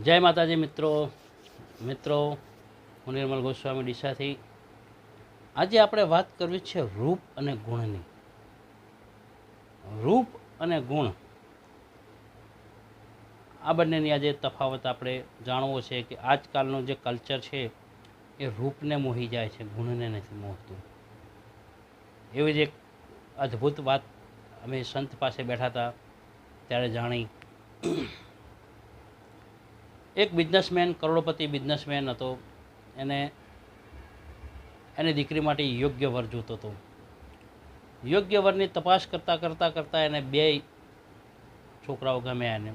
જય માતાજી મિત્રો મિત્રો, હું નિર્મલ ગોસ્વામી ડીસાથી. આજે આપણે વાત કરવી છે રૂપ અને ગુણની. રૂપ અને ગુણ. આ બંનેની આજે તફાવત આપણે જાણવો છે કે આજકાલનું જે કલ્ચર છે એ રૂપને મોહી જાય છે, ગુણને નથી મોહતું. એવી જ એક અદ્ભુત વાત અમે સંત પાસે બેઠા હતા, ત્યારે જાણી એક બિઝનેસમેન કરોડપતિ બિઝનેસમેન હતો. એને, એની દીકરી માટે યોગ્ય વર જોતો હતો. યોગ્ય વરની તપાસ કરતાં કરતાં કરતાં એને બે છોકરાઓ ગમ્યા એને.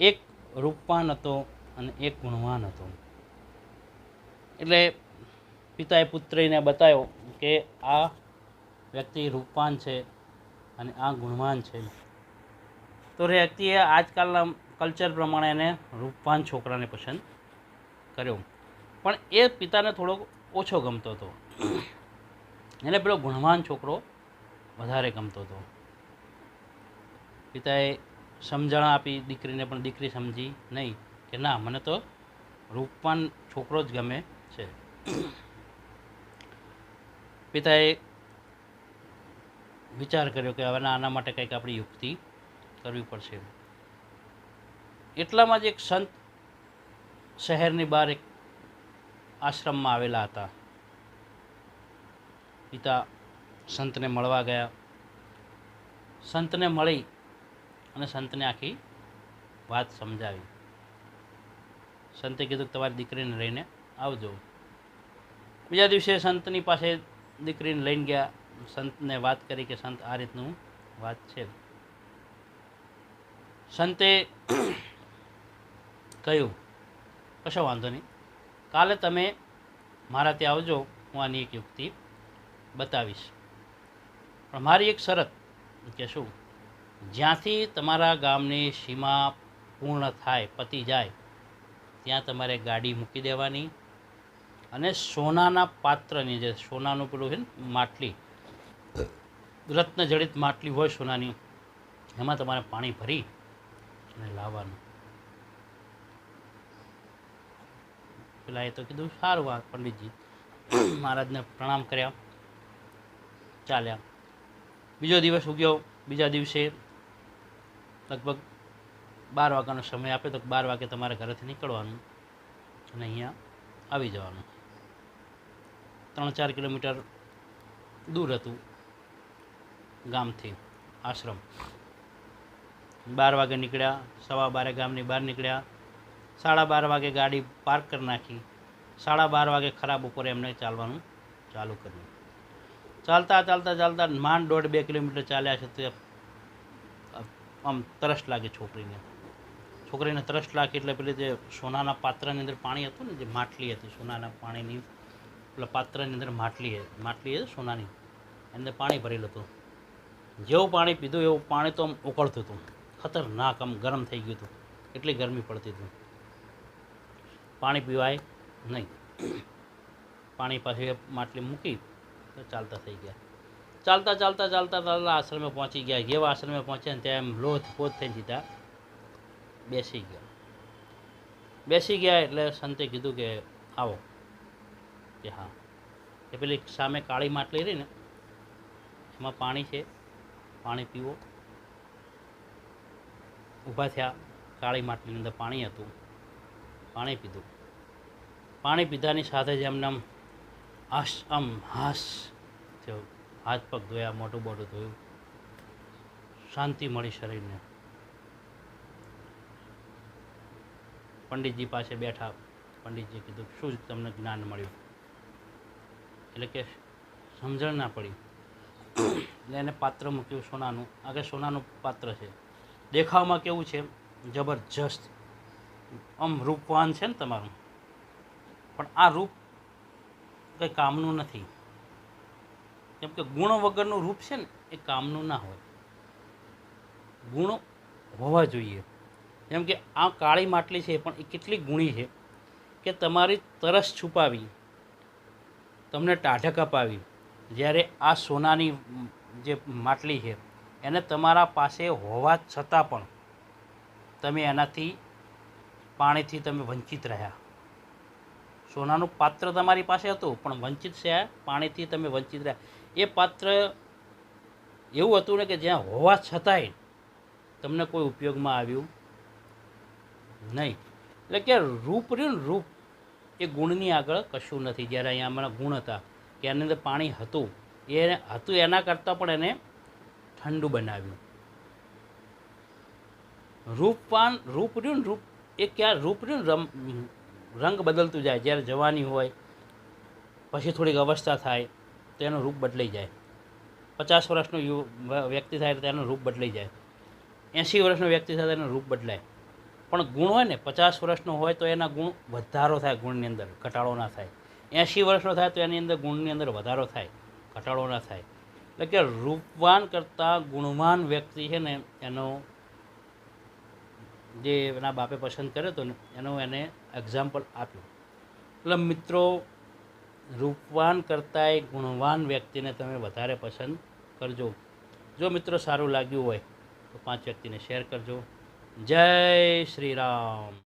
એક રૂપવાન હતો અને એક ગુણવાન હતો. એટલે પિતાએ પુત્રીને બતાવ્યો કે આ વ્યક્તિ રૂપવાન છે અને આ ગુણવાન છે. તો વ્યક્તિએ આજકાલના કલ્ચર પ્રમાણે એને રૂપવાન છોકરાને પસંદ કર્યો. પણ એ પિતાને થોડોક ઓછો ગમતો હતો. એને પેલો ગુણવાન છોકરો વધારે ગમતો હતો. પિતાએ સમજણ આપી, દીકરીને પણ દીકરી સમજી નહીં કે ના, મને તો રૂપવાન છોકરો જ ગમે છે. પિતાએ વિચાર કર્યો કે હવે આના માટે કંઈક આપણી યુક્તિ કરવી પડશે. એટલામાં જ એક સંત શહેરની બહાર એક આશ્રમમાં આવેલા હતા. પિતા સંતને મળવા ગયા. સંતને મળી અને સંતને આખી વાત સમજાવી. સંતે કીધું કે તમારી દીકરીને લઈને આવજો. બીજા દિવસે સંતની પાસે દીકરીને લઈને ગયા. સંતને વાત કરી કે સંત આ રીતનું વાત છે. સંતે કહ્યું, કશો વાંધો નહીં. કાલે તમે મારા ત્યાં આવજો, હું આની એક યુક્તિ બતાવીશ. પણ મારી એક શરત કે શું? જ્યાંથી તમારા ગામની સીમા પૂર્ણ થાય, પતી જાય, ત્યાં તમારે ગાડી મૂકી દેવાની અને સોનાના પાત્રની જે સોનાનું પેલું છે ને, માટલી, રત્નજડિત માટલી હોય સોનાની, એમાં તમારે પાણી ભરી અને લાવવાનું. પેલા એ તો કીધું સારું આ પંડિતજી મહારાજને પ્રણામ કર્યા. ચાલ્યા. બીજો દિવસ ઉગ્યો. બીજા દિવસે લગભગ બાર વાગ્યાનો સમય આપે તો બાર વાગે તમારે ઘરેથી નીકળવાનું અને અહીંયા આવી જવાનું. ત્રણ ચાર કિલોમીટર દૂર હતું ગામથી આશ્રમ. બાર વાગે નીકળ્યા સવા બારે ગામની બહાર નીકળ્યા. સાડા બાર વાગે ગાડી પાર્ક કરી નાખી. સાડા બાર વાગે ખરાબ ઉપર એમને ચાલવાનું ચાલુ કર્યું. ચાલતા ચાલતા ચાલતા માંડ દોઢ બે કિલોમીટર ચાલ્યા છે તે આમ તરસ લાગે છોકરીને. છોકરીને તરસ લાગે એટલે પેલી જે સોનાના પાત્રની અંદર પાણી હતું ને જે માટલી હતી, સોનાના પાણીની, પેલા પાત્રની અંદર માટલી માટલી હતી સોનાની. અંદર પાણી ભરેલું હતું. જેવું પાણી પીધું, એવું પાણી તો આમ ઉકળતું હતું. ખતરનાક આમ ગરમ થઈ ગયું હતું. એટલી ગરમી પડતી હતી. પાણી પીવાય નહીં. પાણી પાછી માટલી મૂકી તો ચાલતા થઈ ગયા. ચાલતા ચાલતા ચાલતા ચાલતા આશ્રમે પહોંચી ગયા. જેવા આશ્રમે પહોંચ્યા ને ત્યાં એમ લોથ પોત થઈ સીધા બેસી ગયા. બેસી ગયા એટલે સંતે કીધું કે આવો. કે હા. એ પેલી સામે કાળી માટલી રહી ને, એમાં પાણી છે. પાણી પીવો. ઊભા થયા. કાળી માટલીની અંદર પાણી હતું. પાણી પીધું. પાણી પીધાની સાથે જ એમને આમ આશ આમ હાસ થયો. હાથ પગ ધોયા મોટું મોટું ધોયું. શાંતિ મળી શરીરને. પંડિતજી પાસે બેઠા. પંડિતજી કીધું, શું તમને જ્ઞાન મળ્યું? એટલે કે સમજણ ના પડી. એટલે એને પાત્ર મૂક્યું સોનાનું. આગળ સોનાનું પાત્ર છે. દેખાવમાં કેવું છે? જબરજસ્ત. આમ રૂપવાન છે ને તમારું. પણ આ રૂપ કંઈ કામનું નથી. કેમ કે ગુણ વગરનું રૂપ છે ને, એ કામનું ના હોય. ગુણો હોવા જોઈએ. જેમ કે આ કાળી માટલી છે પણ એ કેટલી ગુણી છે કે તમારી તરસ છુપાવી, તમને ટાઢક અપાવી. જ્યારે આ સોનાની જે માટલી છે, એને તમારા પાસે હોવા છતાં પણ તમે એનાથી પાણીથી તમે વંચિત રહ્યા. સોનાનું પાત્ર તમારી પાસે હતું, પણ વંચિત છે, પાણીથી તમે વંચિત રહ્યા. એ પાત્ર એવું હતું ને કે જ્યાં હોવા છતાંય તમને કોઈ ઉપયોગમાં આવ્યું નહીં. એટલે કે રૂપ રહ્યું ને રૂપ, એ ગુણની આગળ કશું નથી. જ્યારે અહીંયા અમારા ગુણ હતા, કે એની અંદર પાણી હતું એ હતું એના કરતાં પણ એને ઠંડુ બનાવ્યું. રૂપવાન, રૂપ રહ્યું રૂપ, એ ક્યાં રૂપ રહ્યું રમ રંગ બદલતું જાય, જ્યારે જવાની હોય, પછી થોડીક અવસ્થા થાય, તો એનું રૂપ બદલાઈ જાય. પચાસ વર્ષનો યુ વ્યક્તિ થાય તો એનું રૂપ બદલાઈ જાય. એંસી વર્ષનો વ્યક્તિ થાય તો એનું રૂપ બદલાય. પણ ગુણ હોય ને, પચાસ વર્ષનો હોય તો એના ગુણ વધારો થાય ગુણની અંદર, ઘટાડો ના થાય. એંસી વર્ષનો થાય તો એની અંદર ગુણની અંદર વધારો થાય, ઘટાડો ના થાય. એટલે કે રૂપવાન કરતાં ગુણવાન વ્યક્તિ છે ને, એનો જે એના બાપે પસંદ કર્યો હતો ને, એનો એને એક્ઝામ્પલ આપ્યું. એટલે મિત્રો, રૂપવાન કરતાંય ગુણવાન વ્યક્તિને તમે વધારે પસંદ કરજો. જો મિત્રો સારું લાગ્યું હોય, તો પાંચ વ્યક્તિને શેર કરજો. જય શ્રી રામ.